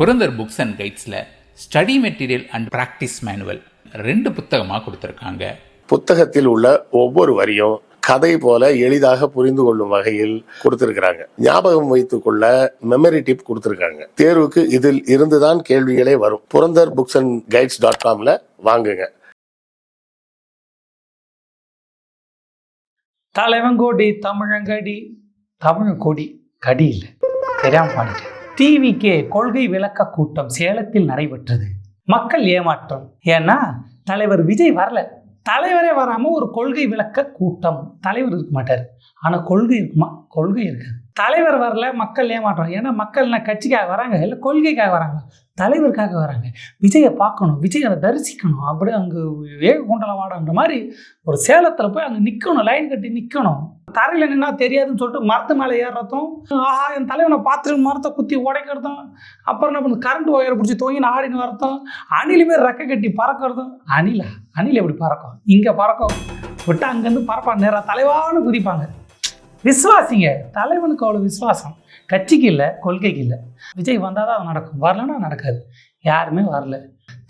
Purandar books and கைட்ஸில் study material and practice manual ரெண்டு புத்தகமாக கொடுத்துருக்காங்க. புத்தகத்தில் உள்ள ஒவ்வொரு வரியும் கதை போல எளிதாக புரிந்து கொள்ளும் வகையில் கொடுத்திருக்கிறாங்க. ஞாபகம் வைத்துக் கொள்ள மெமரி டிப் கொடுத்திருக்காங்க. தேர்வுக்கு இதில் இருந்துதான் கேள்விகளே வரும். Purandar books and guides dot காம்ல வாங்குங்க. தலைவங்கோடி தமிழங்கடி தமிழ் கொடி கடி இல்லை தெரியாம பாடிட்டேன். டிவிக்கே கொள்கை விளக்க கூட்டம் சேலத்தில் நடைபெற்றது. மக்கள் ஏமாற்றம். ஏன்னா தலைவர் விஜய் வரல. தலைவரே வராம ஒரு கொள்கை விளக்க கூட்டம். தலைவர் இருக்க மாட்டார். ஆனா கொள்கை இருக்குமா? கொள்கை இருக்காது. தலைவர் வரல மக்கள் ஏமாற்றம். ஏன்னா மக்கள் என்ன கட்சிக்காக வராங்க? இல்லை கொள்கைக்காக வராங்க. தலைவருக்காக வராங்க. விஜயை பார்க்கணும். விஜயை தரிசிக்கணும். அப்படியே அங்கே வேக குண்டலம் வாடன்ற மாதிரி ஒரு சேலத்தில் போய் அங்கே நிற்கணும் லைன் கட்டி நிற்கணும் தரையில் நின்னா தெரியாதுன்னு சொல்லிட்டு மரத்து மேலே ஏறுறதும் ஆஹா என் தலைவனை பார்த்துட்டு மரத்தை குத்தி உடைக்கிறதும் அப்புறம் என்ன பண்ணுது கரண்ட் ஒயரை பிடிச்சி தூங்கி ஆடின்னு வரதும் அணிலுமே ரெக்க கட்டி பறக்கிறதும் அணிலா அணில் எப்படி பறக்கும்? இங்கே பறக்கும். விட்டு அங்கேருந்து பறப்பான். நேராக தலைவான்னு குதிப்பாங்க. விஸ்வாசிங்க தலைவனுக்கு அவ்வளோ விஸ்வாசம் கட்சிக்கு இல்லை கொள்கைக்கு இல்லை. விஜய் வந்தால் தான் அது நடக்கும். வரலன்னா நடக்காது. யாருமே வரல.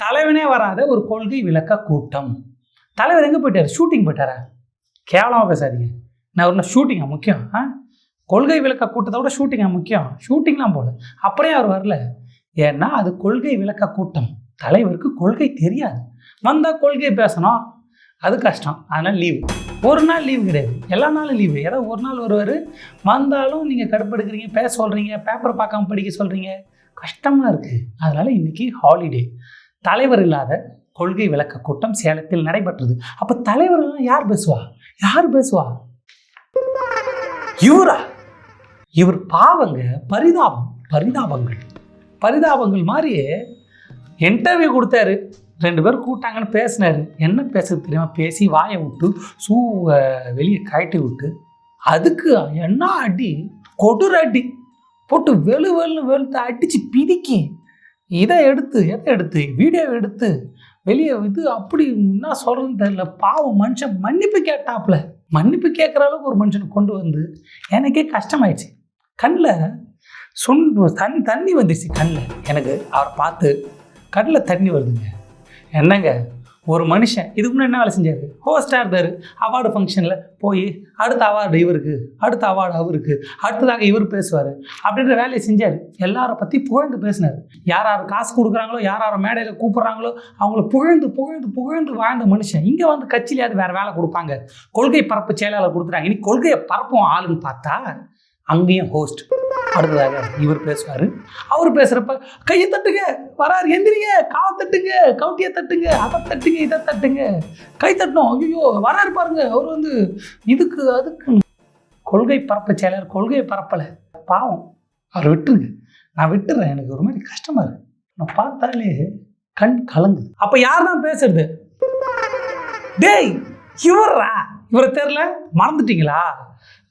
தலைவனே வராத ஒரு கொள்கை விளக்க கூட்டம். தலைவர் எங்கே போயிட்டார்? ஷூட்டிங் போயிட்டாரா? கேவலமாக பேசாதீங்க. நான் ஒரு ஷூட்டிங்கா முக்கியம். ஆ? கொள்கை விளக்க கூட்டத்தை விட ஷூட்டிங்கா முக்கியம். ஷூட்டிங்லாம் போகல அப்படியே அவர் வரல. ஏன்னா அது கொள்கை விளக்க கூட்டம். தலைவருக்கு கொள்கை தெரியாது. வந்தால் கொள்கை பேசணும். அது கஷ்டம். அதனால் லீவு ஒரு நாள் லீவு கிடையாது. எல்லா நாளும் லீவு ஏதோ ஒரு நாள் வருவார். வந்தாலும் நீங்கள் கடுப்பெடுக்கிறீங்க பேச சொல்கிறீங்க பேப்பர் பார்க்காம படிக்க சொல்கிறீங்க கஷ்டமாக இருக்குது அதனால் இன்றைக்கி ஹாலிடே தலைவர் இல்லாத கொள்கை விளக்க கூட்டம் சேலத்தில் நடைபெற்றது. அப்போ தலைவர்கள்லாம் யார் பேசுவா? யார் பேசுவா? இவரா? இவர் பாவங்க பரிதாபம் பரிதாபங்கள். பரிதாபங்கள் மாதிரியே இன்டர்வியூ கொடுத்தாரு. ரெண்டு பேரும் கூட்டாங்கன்னு பேசினார். என்ன பேசுறது தெரியுமா? பேசி வாயை விட்டு சூ வெளியே கழட்டி விட்டு அதுக்கு என்ன அடி? கொடூர அடி. போட்டு வெளு வெளுன்னு வெளுத்து அடித்து பிதிக்கி இதை எடுத்து எதை எடுத்து? வீடியோ எடுத்து வெளியே இது அப்படி என்ன சொல்கிறதுன்னு தெரியல. பாவம் மனுஷன் மன்னிப்பு கேட்டாப்புல. மன்னிப்பு கேட்குற அளவுக்கு ஒரு மனுஷனை கொண்டு வந்து எனக்கே கஷ்டமாயிடுச்சு. கண்ணில் சுண் தண் தண்ணி வந்துடுச்சு கண்ணில் எனக்கு அவரை பார்த்து கண்ணில் தண்ணி வருதுங்க. என்னங்க? ஒரு மனுஷன் இதுக்கு முன்னாடி என்ன வேலை செஞ்சார்? ஹோஸ்டாக இருந்தார். அவார்டு ஃபங்க்ஷனில் போய் அடுத்த அவார்டு இவருக்கு அடுத்த அவார்டு அவருக்கு அடுத்ததாக இவர் பேசுவார். அப்படின்ற வேலையை செஞ்சார். எல்லாரை பற்றி புகழ்ந்து பேசினார். யார் யார் காசு கொடுக்குறாங்களோ யார் யார் மேடையில் கூப்பிட்றாங்களோ அவங்கள புகழ்ந்து புகழ்ந்து புகழ்ந்து வாழ்ந்த மனுஷன். இங்கே வந்து கட்சியிலேயாவது வேறு வேலை கொடுப்பாங்க. கொள்கை பரப்பு செயலாளர் கொடுத்துட்டாங்க. இனி கொள்கையை பரப்பும் ஆளுன்னு பார்த்தா அங்கேயும் ஹோஸ்ட் அடுத்ததாக இவர் பேசுவார். அவர் பேசுகிறப்ப கையை தட்டுங்க வராரு எந்திரிங்க காவை தட்டுங்க கவுட்டியை தட்டுங்க அதை தட்டுங்க இதை தட்டுங்க. கை தட்டணும். ஐயோ வராரு பாருங்க அவர் வந்து இதுக்கு அதுக்கு. கொள்கை பரப்ப செயலர் கொள்கையை பரப்பலை. பாவம். அவர் விட்டுருங்க. நான் விட்டுறேன் எனக்கு ஒரு மாதிரி கஷ்டமாக இருக்கு. நான் பார்த்தாலே கண் கலங்குது. அப்போ யார் தான் பேசுறது? டேய் இவரா இவரை தெரில மறந்துட்டீங்களா?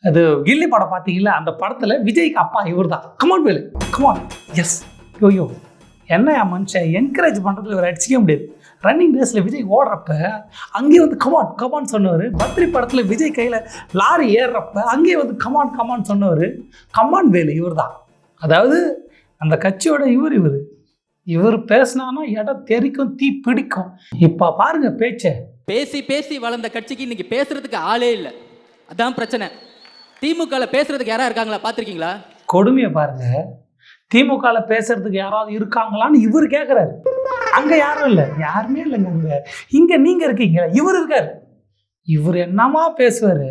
அது கில்லி படம் பார்த்தீங்களா அந்த படத்தில் விஜய்க்கு அப்பா இவர் தான் come on Velu come on yes yo yo என்ன என் மனுஷன்? என்கரேஜ் பண்ணுறதுல இவர் அடிச்சிக்க முடியாது. ரன்னிங் ரேஸில் விஜய் ஓடுறப்ப அங்கேயே வந்து கமான் கமான் சொன்னவர். பத்ரி படத்தில் விஜய் கையில் லாரி ஏறுறப்ப அங்கேயே வந்து கமான் கமான் சொன்னவர். கமான் வேலு இவர் தான் அதாவது அந்த கட்சியோட இவர் இவர். இவர் பேசினானா இடம் தெரிக்கும் தீ பிடிக்கும். இப்போ பாருங்க பேச்சை. பேசி பேசி வளர்ந்த கட்சிக்கு இன்னைக்கு பேசுறதுக்கு ஆளே இல்லை. அதான் பிரச்சனை. திமுகல பேசுறதுக்கு யாரா இருக்காங்களா? பார்த்திருக்கீங்களா? கொடுமையை பாருங்க. திமுகவில் பேசுறதுக்கு யாராவது இருக்காங்களான்னு இவர் கேட்குறாரு அங்கே யாரும் இல்லை. யாருமே இல்லைங்க அங்கே. இங்கே நீங்கள் இருக்கீங்க. இவர் இருக்கார். இவர் என்னமா பேசுவார்?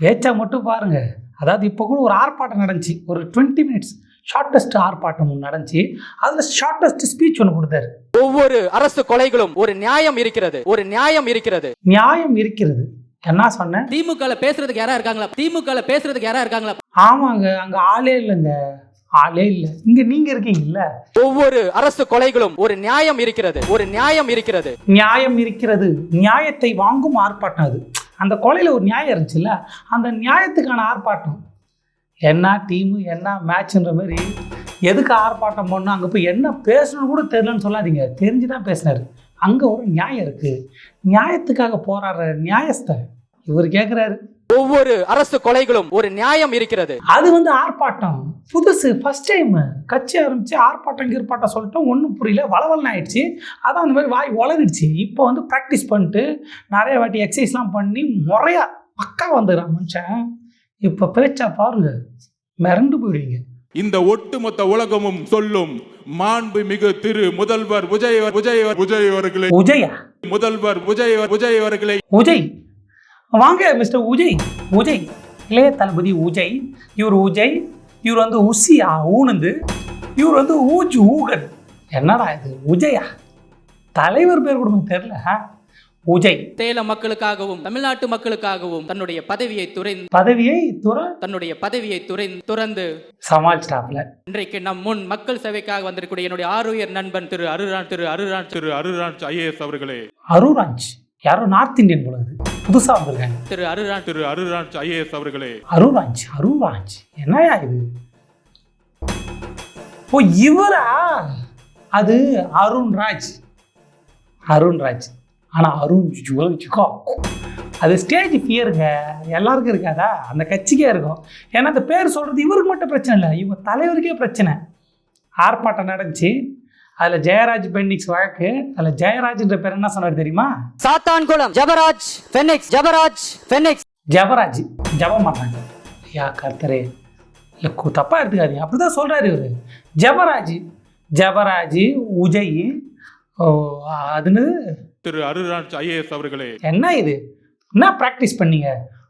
பேச்சா மட்டும் பாருங்க. அதாவது இப்போ கூட ஒரு ஆர்ப்பாட்டம் நடந்துச்சு. ஒரு டுவெண்ட்டி மினிட்ஸ் ஷார்ட்டஸ்ட் ஆர்ப்பாட்டம் ஒன்று நடந்துச்சு. அதில் ஷார்ட்டஸ்ட் ஸ்பீச் ஒன்று கொடுத்தாரு. ஒவ்வொரு அரசு கொலைகளும் ஒரு நியாயம் இருக்கிறது. ஒரு நியாயம் இருக்கிறது. நியாயம் இருக்கிறது. என்ன சொன்னேன்? திமுகல பேசுறதுக்கு யாரா இருக்காங்களா? திமுகல பேசுறதுக்கு யாரா இருக்காங்களா? ஆமாங்க அங்கே ஆளே இல்லைங்க. ஆளே இல்லை. இங்கே நீங்கள் இருக்கீங்கல்ல? ஒவ்வொரு அரசு கொலைகளும் ஒரு நியாயம் இருக்கிறது. ஒரு நியாயம் இருக்கிறது. நியாயம் இருக்கிறது. நியாயத்தை வாங்கும் ஆர்ப்பாட்டம் அது. அந்த கொலையில் ஒரு நியாயம் இருந்துச்சுல்ல? அந்த நியாயத்துக்கான ஆர்ப்பாட்டம். என்ன டீமு என்ன மேட்ச்ன்ற மாதிரி எதுக்கு ஆர்ப்பாட்டம் பண்ணணும்? அங்கே போய் என்ன பேசணும்னு கூட தெரியலன்னு சொல்லாதீங்க. தெரிஞ்சு தான் பேசினார். அங்கே ஒரு நியாயம் இருக்குது நியாயத்துக்காக போராடுற நியாயஸ்த இவர் கேட்குறாரு ஒவ்வொரு அரசு கொலைகளும் ஒரு நியாயம் இருக்கிறது. அது வந்து ஆர்ப்பாட்டம். புதுசு ஃபர்ஸ்ட் டைம் கட்சி ஆரம்பிச்சு ஆர்ப்பாட்டம் கீர்ப்பாட்டம் சொல்லிட்டோம். ஒன்றும் புரியல. வளவலன்னு ஆயிடுச்சு. அதான் அந்த மாதிரி வாய் வளர்ந்துடுச்சு இப்போ வந்து ப்ராக்டிஸ் பண்ணிட்டு நிறைய வாட்டி எக்ஸசைஸ்லாம் பண்ணி முறையா பக்கா வந்துடுறான் மனுஷன். இப்போ பேச்சா பாருங்க. மிரண்டு போயிடுவீங்க. இந்த ஒட்டுமொத்த உலகமும் சொல்லும் மாண்பு மிகு திரு முதல்வர் விஜய் விஜய் விஜய்? அவர்களே உஜயா முதல்வர் விஜய்? விஜய் அவர்களை உஜய் வாங்க மிஸ்டர் உஜய். உஜய். இளைய தளபதி உஜய். இவர் உஜய். இவர் வந்து உசியா ஊனுந்து. இவர் வந்து ஊஜ் ஊகன். என்னடா இது? உஜயா? தலைவர் பேர் கூட ஆ? உஜய். சேலம் மக்களுக்காகவும் தமிழ்நாட்டு மக்களுக்காகவும் தன்னுடைய பதவியை துறைந்து பதவியை துற தன்னுடைய பதவியை துறை துறந்து சமாளிச்சிட்டாப்ல இன்றைக்கு நம் முன் மக்கள் சேவைக்காக வந்திருக்கக்கூடிய என்னுடைய ஆருயர் நண்பன் திரு அருரான் திரு அருரான் திரு அருராஜ் ஐஏஎஸ் அவர்களே. அருராஜ் யாரோ நார்த் இந்தியன் போல புதுசா வந்திருக்காங்க திரு அருரான் திரு அருராஜ் ஐஏஎஸ் அவர்களே. அருராஜ் அருராஜ் என்னயா இது? ஓ இவரா? அது அருண்ராஜ். அருண்ராஜ். ஆனா அருண் ஜுவல்ச்சுக்கோ அது ஸ்டேஜ் ஃபியருங்க எல்லாருக்கும் இருக்காதா? அந்த கட்சிக்கே இருக்கும். ஏன்னா அந்த பேர் சொல்றது இவருக்கு மட்டும் பிரச்சனை இல்லை. இவங்க தலைவருக்கே பிரச்சனை. ஆர்ப்பாட்டம் நடந்துச்சு. அதில் ஜெயராஜ் பெண்டிக்ஸ் வழக்கு. அதில் ஜெயராஜ்ன்ற பேர் என்ன சொன்னார் தெரியுமா? சாத்தான்குளம் ஜபராஜ் ஃபெனிக்ஸ் ஜபராஜ் ஃபெனிக்ஸ் ஜபராஜ். ஜபம் பண்ணாங்க ஐயா கர்த்தரே. இல்லை தப்பாக எடுத்துக்காதீங்க. அப்படி தான் சொல்கிறாரு இவர். ஜபராஜ் ஜபராஜ் உஜய் ஓ, அதுன்னு திரு அருராஜ் ஐஏஎஸ் அவர்களே. என்ன இது? என்ன ப்ராக்டிஸ் பண்ணீங்க?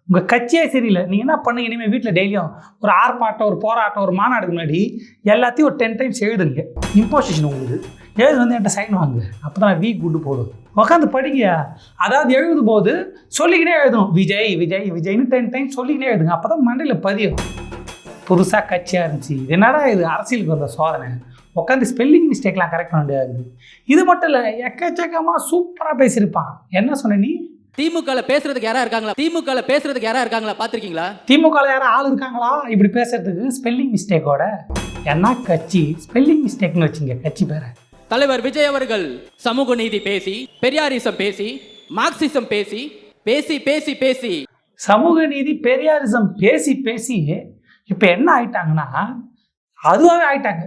உங்கள் கட்சியே சரியில்லை. நீங்கள் என்ன பண்ணுங்க? இனிமேல் வீட்டில் டெய்லியும் ஒரு ஆர்ப்பாட்டம் ஒரு போராட்டம் ஒரு மாநாடுக்கு முன்னாடி எல்லாத்தையும் ஒரு டென் டைம்ஸ் எழுதுங்க இம்போசிஷன் உங்களுக்கு. எழுது வந்து என்கிட்ட சைன் வாங்க. அப்போ தான் நான் வீக் குண்டு போடுவேன். உட்காந்து படிங்க. அதாவது எழுதும் போது சொல்லிக்கினே எழுதணும். விஜய் விஜய் விஜய்னு டென் டைம் சொல்லிக்கினே எழுதுங்க. அப்போ தான் மண்டையில் பதியும். புதுசாக கட்சியாக இருந்துச்சு. இது என்னடா இது? அரசியலுக்கு வந்த சோதனை. உட்காந்து ஸ்பெல்லிங் மிஸ்டேக்லாம் கரெக்ட் பண்ண முடியாது. இது மட்டும் இல்லை எக்கச்சக்கமாக சூப்பராக பேசியிருப்பான். என்ன சொன்ன நீ? திமுகல பேசுறதுக்கு யாரா இருக்காங்களா? திமுகல பேசுறதுக்கு யாரா இருக்காங்களா? பாத்திருக்கீங்களா? திமுக யாரும் ஆள் இருக்காங்களா? இப்படி பேசுறதுக்கு ஸ்பெல்லிங் மிஸ்டேக்கோட என்ன கட்சி? ஸ்பெல்லிங் மிஸ்டேக்னு வச்சுங்க கட்சி பேரை. தலைவர் விஜய் அவர்கள் சமூக நீதி பேசி பெரியாரிசம் பேசி மார்க்சிசம் பேசி பேசி பேசி பேசி. சமூக நீதி பெரியாரிசம் பேசி பேசி இப்போ என்ன ஆயிட்டாங்கன்னா அதுவாகவே ஆயிட்டாங்க.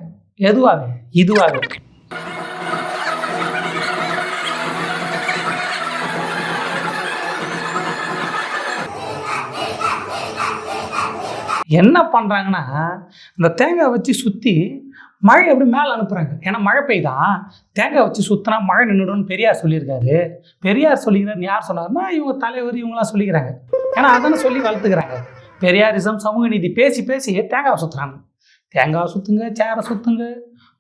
எதுவாகவே இதுவாகவே என்ன பண்ணுறாங்கன்னா இந்த தேங்காய் வச்சு சுற்றி மழை எப்படி மேலே அனுப்புகிறாங்க ஏன்னா மழை பெய்தான் தேங்காய் வச்சு சுற்றினா மழை நின்றுடும்னு பெரியார் சொல்லியிருக்காரு. பெரியார் சொல்லிக்கிறாருன்னு யார் சொன்னார்னா இவங்க தலைவர் இவங்களாம் சொல்லிக்கிறாங்க. ஏன்னா அதானே சொல்லி வளர்த்துக்கிறாங்க. பெரியாரிசம் சமூக நீதி பேசி பேசி தேங்காய் சுற்றுறாங்க தேங்காவை சுற்றுங்க சேரை சுற்றுங்க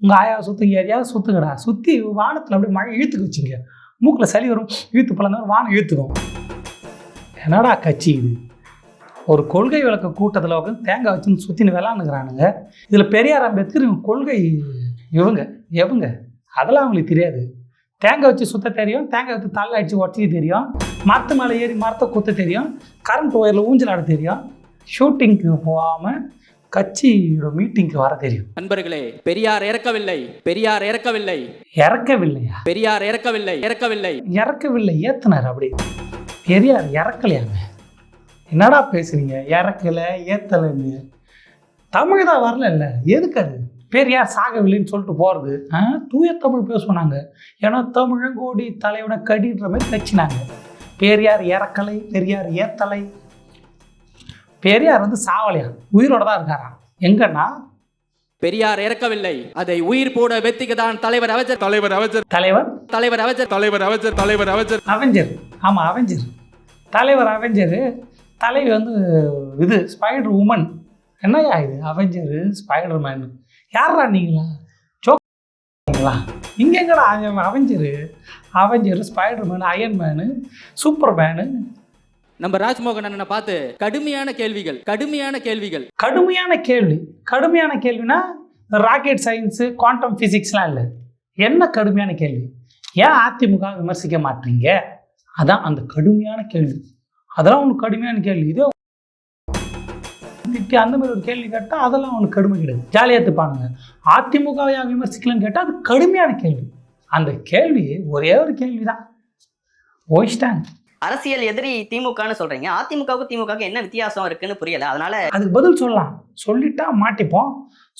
உங்கள் ஆயாவை சுற்றுங்க எதையாவது சுற்றுங்கடா சுற்றி வானத்தில் அப்படியே மழை இழுத்துக்கு வச்சுங்க. மூக்கில் சளி வரும் இழுத்து பழந்தவரும் வானம் இழுத்துக்கும். என்னடா கட்சி இது? ஒரு கொள்கை விளக்க கூட்டத்தில் உட்காந்து தேங்காய் வச்சுன்னு சுற்றின்னு விளாண்டுக்கிறானுங்க. இதில் பெரியார் அம்பேத்கர் இவங்க கொள்கை இவங்க எவங்க? அதெல்லாம் அவங்களுக்கு தெரியாது. தேங்காய் வச்சு சுத்த தெரியும் தேங்காய் வச்சு தள்ள அடிச்சு உடச்சிக்க தெரியும் மரத்து மேலே ஏறி மரத்தை குத்த தெரியும் கரண்ட் ஒயரில் ஊஞ்சல் ஆட தெரியும் ஷூட்டிங்க்கு போகாமல் கட்சியோட மீட்டிங்க்கு வர தெரியும். நண்பர்களே பெரியார் இறக்கவில்லை பெரியார் இறக்கவில்லை. இறக்கவில்லையா? பெரியார் இறக்கவில்லை இறக்கவில்லை. இறக்கவில்லை ஏத்துனார் அப்படி. பெரியார் இறக்கலையாங்க என்னடா பேசுறீங்க? இறக்கல ஏத்தலைன்னு. தமிழ் தான் வரல இல்லை எதுக்கு அது? பெரியார் சாகவில்லைன்னு சொல்லிட்டு போகிறது தூய தமிழ் பேசுவாங்க ஏன்னா தமிழங்கோடி தலைவனை கடின்ற மாதிரி கட்சினாங்க பெரியார் இறக்கலை. பெரியார் ஏத்தலை. பெரியார் வந்து சாவலையா? உயிரோட தான் இருக்காராம் எங்கன்னா? பெரியார் இறக்கவில்லை. அதை உயிர் போட வெத்திக்கு தான் தலைவர் அவஜர். தலைவர் அவஜர். தலைவர்? தலைவர் அவஜர். தலைவர் அவஜர். தலைவர் அவஜர். அவெஞ்சர். ஆமாம் அவெஞ்சர். தலைவர் அவெஞ்சரு. தலைவி வந்து இது ஸ்பைடர் உமன் என்னய்யா இது? அவெஞ்சரு ஸ்பைடர் மேன் யாரா நீங்களா? சோங்களா இங்கே எங்கடா? Avenger avenger spider man iron man super man நம்ம ராஜ்மோகன் அண்ணனை பார்த்து கடுமையான கேள்விகள் கடுமையான கேள்விகள். கடுமையான கேள்வி. கடுமையான கேள்வினா ராக்கெட் சயின்ஸு குவாண்டம் ஃபிசிக்ஸ்லாம் இல்லை. என்ன கடுமையான கேள்வி? ஏன் அதிமுக விமர்சிக்க மாட்டீங்க? அதான் அந்த கடுமையான கேள்வி. அதெல்லாம் உனக்கு கடுமையான கேள்வி. இதே திட்டி அந்த மாதிரி ஒரு கேள்வி கேட்டால் அதெல்லாம் அவனுக்கு கடுமை கிடையாது. ஜாலியாக எடுத்துப்பானுங்க. அதிமுகவை ஏன் விமர்சிக்கலன்னு கேட்டால் அது கடுமையான கேள்வி. அந்த கேள்வி ஒரே ஒரு கேள்வி தான் ஓயிச்சிட்டாங்க அரசியல் எதிரி திமுகன்னு சொல்றீங்க. அதிமுகவுக்கும் திமுகவுக்கும் என்ன வித்தியாசம் இருக்குன்னு புரியல. அதனால அதுக்கு பதில் சொல்லலாம். சொல்லிட்டா மாட்டிப்போம்.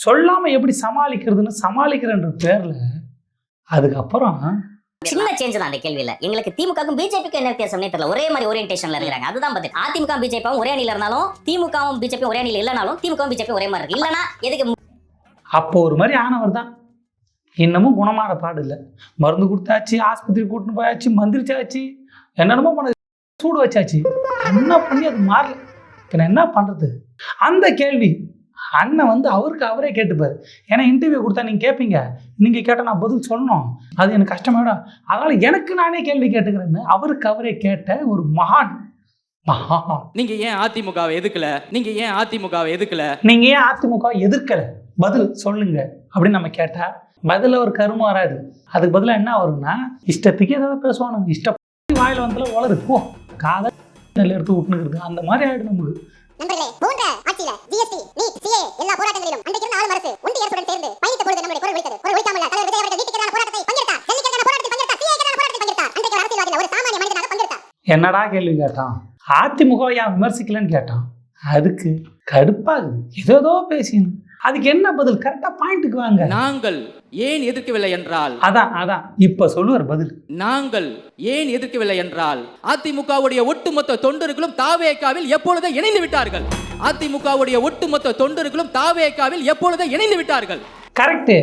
சொல்லாமல் எப்படி சமாளிக்கிறதுன்னு சமாளிக்கிறன்ற பேரில் அதுக்கப்புறம் சின்ன சேஞ்ச் தான் அந்த கேள்வியில. எங்களுக்கு திமுகவுக்கும் பிஜேபிக்கும் என்ன வித்தியாசம்னே தெரியல. ஒரே மாதிரி ஓரியன்டேஷன்ல இருக்கிறாங்க. அதுதான் பதில். அதிமுக பிஜேபியும் ஒரே அணியில இருந்தாலும் திமுகவும் பிஜேபி ஒரே அணியில இல்லைனாலும் திமுகவும் பிஜேபி ஒரே மாதிரி இருக்கு. இல்லனா எதுக்கு அப்போ ஒரு மாதிரி ஆனவர் தான். இன்னமும் குணமான பாடு இல்லை. மருந்து கொடுத்தாச்சு ஆஸ்பத்திரி கூட்டின்னு போயாச்சு மந்திரிச்சாச்சு என்னென்னமோ பண்ண சூடு வச்சாச்சு. என்ன பண்ணி அது மாறல. இப்போ நான் என்ன பண்ணுறது அந்த கேள்வி அண்ணன் வந்து அவருக்கு அவரே கேட்டுப்பார். ஏன்னா இன்டர்வியூ கொடுத்தா நீங்கள் கேட்பீங்க நீங்கள் கேட்டால் நான் பதில் சொல்லணும். அது எனக்கு கஷ்டமாயிடும் அதனால் எனக்கு நானே கேள்வி கேட்டுக்கிறேன்னு அவருக்கு அவரே கேட்ட ஒரு மகான். மகான். நீங்க ஏன் அதிமுகவை எதுக்கல நீங்க ஏன் அதிமுகவை எதுக்கல நீங்க ஏன் அதிமுக எதிர்க்கல? பதில் சொல்லுங்க. அப்படின்னு நம்ம கேட்டா பதில் ஒரு கருமம் வராது அதுக்கு பதிலா என்ன வரும்னா இஷ்டத்துக்கு ஏதாவது பேசுவானுங்க. இஷ்ட வாயில வந்தால வளரு போ. காதல் எடுத்து விட்டுனுக்குறது அந்த மாதிரி நமக்கு. நண்பர்களே போன்ற ஆட்சியில ஜிஎஸ்டி நீட் சிஏ எல்லா போராட்டங்களிலும் அன்றைக்கு இருந்த ஆளும் அரசு ஒன்றிய அரசுடன் சேர்ந்து பயணித்த பொழுது நம்முடைய குரல் ஒழித்தது குரல் ஒழிக்காமல் தலைவர் விஜய் அவர்கள் நீட்டுக்கு எதிரான போராட்டத்தை பங்கெடுத்தார். ஜல்லிக்கட்டுக்கான போராட்டத்தில் பங்கெடுத்தார். சிஏ எதிரான போராட்டத்தில் பங்கெடுத்தார். அன்றைக்கு ஒரு அரசியல்வாதியில் ஒரு சாமானிய மனிதனாக பங்கெடுத்தார். என்னடா கேள்வி கேட்டான்? அதிமுக ஏன் விமர்சிக்கலன்னு கேட்டான். அதுக்கு கடுப்பாகுது. ஏதோ பேசினு அதுக்கு என்ன பதில்? கரெக்டா பாயிண்ட்டுக்கு வாங்க. நாங்கள் ஏன் எதிர்க்கவில்லை என்றால் அதான் அதான். இப்ப சொல்லுவார் பதில். நாங்கள் ஏன் எதிர்க்கவில்லை என்றால் அதிமுகவுடைய ஒட்டுமொத்த தொண்டர்களும் தாவேக்காவில் எப்பொழுதே இணைந்து விட்டார்கள். அதிமுகவுடைய ஒட்டுமொத்த தொண்டர்களும் தாவேக்காவில் எப்பொழுதே இணைந்து விட்டார்கள். கரெக்டு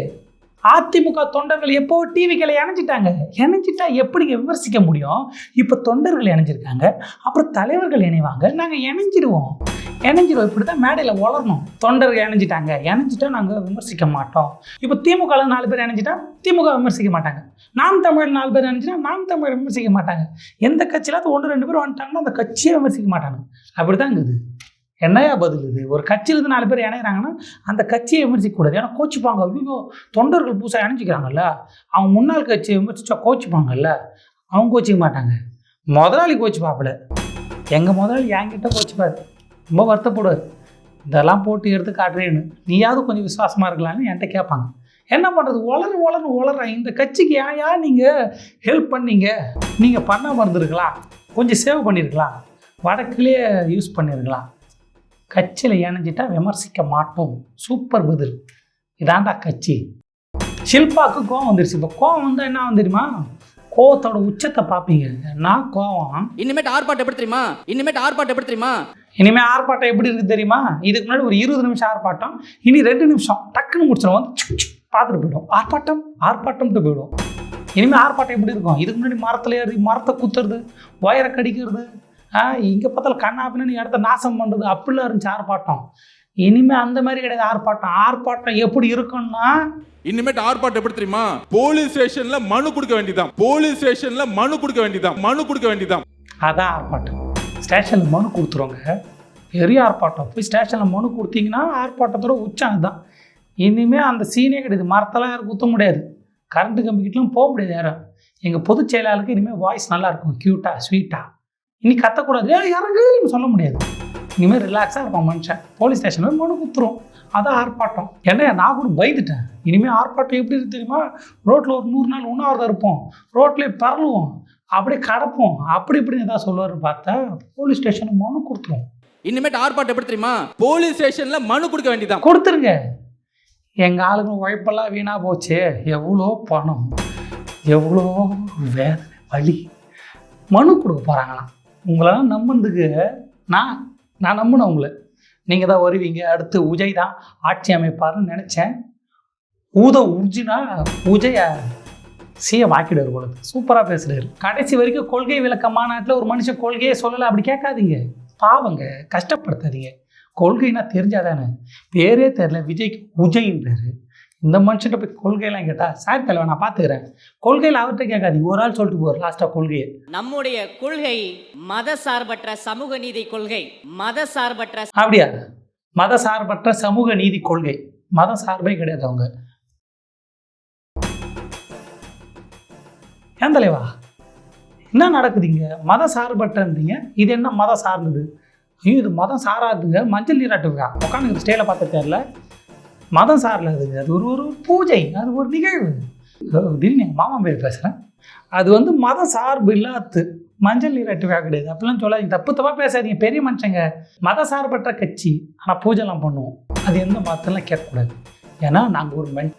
அதிமுக தொண்டர்கள் எப்போ டிவிக்களை இணைஞ்சிட்டாங்க இணைஞ்சிட்டா எப்படிங்க விமர்சிக்க முடியும்? இப்போ தொண்டர்கள் இணைஞ்சிருக்காங்க. அப்புறம் தலைவர்கள் இணைவாங்க. நாங்கள் இணைஞ்சிடுவோம் இணைஞ்சிடுவோம் இப்படி தான் மேடையில் வளரணும் தொண்டர்கள் இணைஞ்சிட்டாங்க. இணைஞ்சிட்டா நாங்கள் விமர்சிக்க மாட்டோம். இப்போ திமுக நாலு பேர் இணைஞ்சிட்டா திமுக விமர்சிக்க மாட்டாங்க. நாம் தமிழ் நாலு பேர் இணைஞ்சிட்டா நாம் தமிழ் விமர்சிக்க மாட்டாங்க. எந்த கட்சியிலாவது ஒன்று ரெண்டு பேர் வந்துட்டாங்கன்னா அந்த கட்சியை விமர்சிக்க மாட்டாங்க. அப்படி தான் இருக்குது என்னையா பதில் இது? ஒரு கட்சியிலேருந்து நாலு பேர் இணைகிறாங்கன்னா அந்த கட்சியை விமர்சிக்கக்கூடாது. ஏன்னா கோச்சிப்பாங்க. ஐயோ தொண்டர்கள் புதுசாக இணைஞ்சிக்கிறாங்கல்ல? அவங்க முன்னாள் கட்சியை விமர்சிச்சா கோச்சிப்பாங்கல்ல? அவங்க கோச்சிக்க மாட்டாங்க. முதலாளி கோச்சு பார்ப்பல எங்கள் முதலாளி என்கிட்ட கோச்சிப்பார். ரொம்ப வருத்தப்படுவார். இதெல்லாம் போட்டு எடுத்து காட்டுறேன்னு. நீயாவது கொஞ்சம் விசுவாசமாக இருக்கலாம்னு என்கிட்ட கேட்பாங்க. என்ன பண்ணுறது வளர வளர வளர இந்த கட்சிக்கு ஏன் ஏன் நீங்கள் ஹெல்ப் பண்ணீங்க? நீங்கள் பண்ணாமல் இருந்திருக்கலாம். கொஞ்சம் சேவ் பண்ணியிருக்கலாம் வடக்குலேயே யூஸ் பண்ணியிருக்கலாம் கட்சியில் இணைஞ்சிட்டா விமர்சிக்க மாட்டோம். சூப்பர் பதில். இதாண்டா கட்சி. ஷில்பாவுக்கு கோவம் வந்துருச்சு. இப்போ கோவம் வந்தால் என்ன தெரியுமா? கோவத்தோட உச்சத்தை பார்ப்பீங்க. நான் கோவம்? இனிமேட்டு ஆர்ப்பாட்டம் எப்படி தெரியுமா? இனிமேட்டு ஆர்ப்பாட்டம் எப்படி தெரியுமா? இனிமேல் ஆர்ப்பாட்டம் எப்படி இருக்குது தெரியுமா? இதுக்கு முன்னாடி ஒரு இருபது நிமிஷம் ஆர்ப்பாட்டம். இனி ரெண்டு நிமிஷம் டக்குன்னு முடிச்சிடும். வந்து பார்த்துட்டு போயிடும். ஆர்ப்பாட்டம் ஆர்ப்பாட்டம்ட்டு போயிடும். இனிமேல் ஆர்ப்பாட்டம் எப்படி இருக்கும்? இதுக்கு முன்னாடி மரத்தில் ஏறி மரத்தை குத்துறது ஒயரை கடிக்கிறது இங்கே பார்த்தாலும் கண்ணாப்பின்னு இடத்த நாசம் பண்ணுறது அப்படிலாம் இருந்துச்சு ஆர்ப்பாட்டம். இனிமேல் அந்த மாதிரி கிடையாது ஆர்ப்பாட்டம். ஆர்ப்பாட்டம் எப்படி இருக்கும்னா இனிமேட்டு ஆர்ப்பாட்டம் எப்படி தெரியுமா? போலீஸ் ஸ்டேஷன்ல மனு கொடுக்க வேண்டியதான் போலீஸ் ஸ்டேஷன்ல மனு கொடுக்க வேண்டியதான் மனு கொடுக்க வேண்டியதான் அதான் ஆர்ப்பாட்டம். ஸ்டேஷனில் மனு கொடுத்துருவாங்க. பெரிய ஆர்ப்பாட்டம். போய் ஸ்டேஷனில் மனு கொடுத்தீங்கன்னா ஆர்ப்பாட்டத்தோட உச்சம் அதுதான் இனிமேல் அந்த சீனே கிடையாது. மரத்தெல்லாம் யாரும் குத்த முடியாது. கரண்ட் கம்பிக்கிட்டலாம் போக முடியாது யாரும். எங்கள் பொதுச் செயலாளருக்கு இனிமேல் வாய்ஸ் நல்லா இருக்கும். க்யூட்டாக ஸ்வீட்டாக இனி கத்தக்கூடாது. இறங்குன்னு சொல்ல முடியாது. இனிமேல் ரிலாக்ஸாக இருப்பான் மனுஷன். போலீஸ் ஸ்டேஷன் போய் மனு குத்துரும். அதான் ஆர்ப்பாட்டம். என்ன நான் கூட பயந்துட்டேன். இனிமேல் ஆர்ப்பாட்டம் எப்படி இருக்கு தெரியுமா? ரோட்டில் ஒரு நூறு நாள் உண்ணாவிரதம் இருப்போம். ரோட்லேயே பரலுவோம். அப்படியே கடப்போம். அப்படி இப்படின்னு ஏதாவது சொல்லுவாருன்னு பார்த்தா போலீஸ் ஸ்டேஷனுக்கு மனு கொடுத்துரும் இனிமேட்டு ஆர்ப்பாட்டம் எப்படி தெரியுமா? போலீஸ் ஸ்டேஷன்ல மனு கொடுக்க வேண்டியதான் கொடுத்துருங்க. எங்கள் ஆளுங்க உழைப்பெல்லாம் வீணாக போச்சு. எவ்வளோ பணம் எவ்வளோ வேதனை வலி. மனு கொடுக்க போகிறாங்களாம் உங்களெல்லாம் நம்பினதுக்கு நான் நான் நம்பினேன் உங்களை. நீங்கள் தான் வருவீங்க. அடுத்து உஜய் தான் ஆட்சி அமைப்பாருன்னு நினச்சேன். ஊத உஜினா உஜய சிஎம் ஆக்கிடுவார் போல சூப்பராக பேசுகிறாரு கடைசி வரைக்கும் கொள்கை விளக்க மாநாட்டில் ஒரு மனுஷன் கொள்கையே சொல்லலை. அப்படி கேட்காதீங்க. பாவங்க. கஷ்டப்படுத்தாதீங்க. கொள்கைனா தெரிஞ்சாதானே. பேரே தெரில விஜய்க்கு உஜயின்றாரு. இந்த மனுஷன்ட்ட போய் கொள்கையெல்லாம் கேட்டா சார் தலைவன் நான் பார்த்துக்கிறேன் கொள்கையில் அவர்கிட்ட கேட்காதீங்க. ஒரு ஆள் சொல்லிட்டு போவார் லாஸ்ட்டாக கொள்கையை. நம்முடைய கொள்கை மத சார்பற்ற சமூக நீதி கொள்கை. மத சார்பற்ற அப்படியா? மத சார்பற்ற சமூக நீதி கொள்கை. மத சார்பே கிடையாது அவங்க. ஏன் தலைவா? என்ன நடக்குதுங்க மத சார்பற்றன்றீங்க. இது என்ன மத சார்ந்தது? ஐயோ இது மதம் சாராதுங்க. மஞ்சள் நீராட்டுக்கா உட்காந்து ஸ்டேல பார்த்த தெரியல மதம் சார்லதுங்க அது ஒரு ஒரு பூஜை அது ஒரு நிகழ்வு. திடீர்னு எங்கள் மாமா பேர் பேசுகிறேன் அது வந்து மதம் சார்பு இல்லாத்து மஞ்சள் நீராட்டு கிடையாது அப்படிலாம் சொல்லாதீங்க தப்பு தப்பாக பேசாதீங்க. பெரிய மனுஷங்க மத சார்பற்ற கட்சி ஆனால் பூஜைலாம் பண்ணுவோம். அது எந்த மதத்தெல்லாம் கேட்கக்கூடாது. ஏன்னா நாங்கள் ஒரு மென்